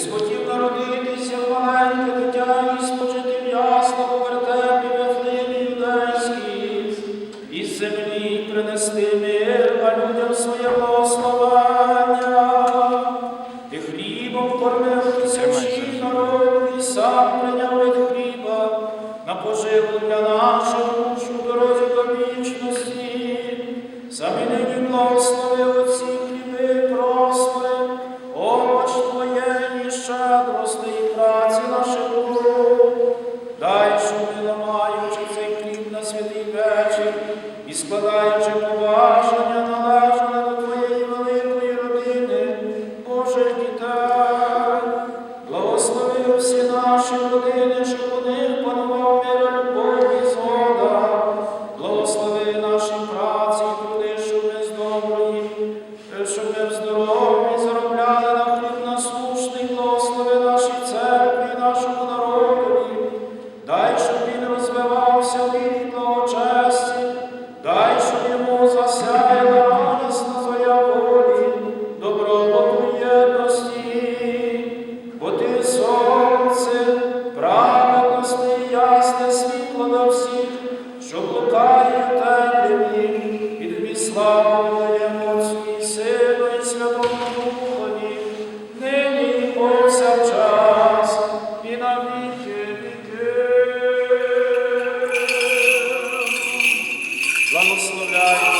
схотів народитися в дитя і спочити м'ясно у вертепі вехливі і землі принести мир, а людям своє благословення. Ти хлібом кормив тисячі сам прийняв від хліба на поживу для наших душу Самі нині благословення. щедрости і праці нашого, дай, що ми ламаючи цей хліб на святий вечір і складаючи поваження належне до Твоєї великої родини, Божих дітей, благослови всі наші родини, що нашій церкві, нашому народові, дай, щоб він розвивався від того честі, дай, щоб йому засяє радісна твоя волі, добробуту єдності, бо ти сонце, праведності, ясне світло на всіх, що блукає в темряві, і тобі славу. রসুল্লাহ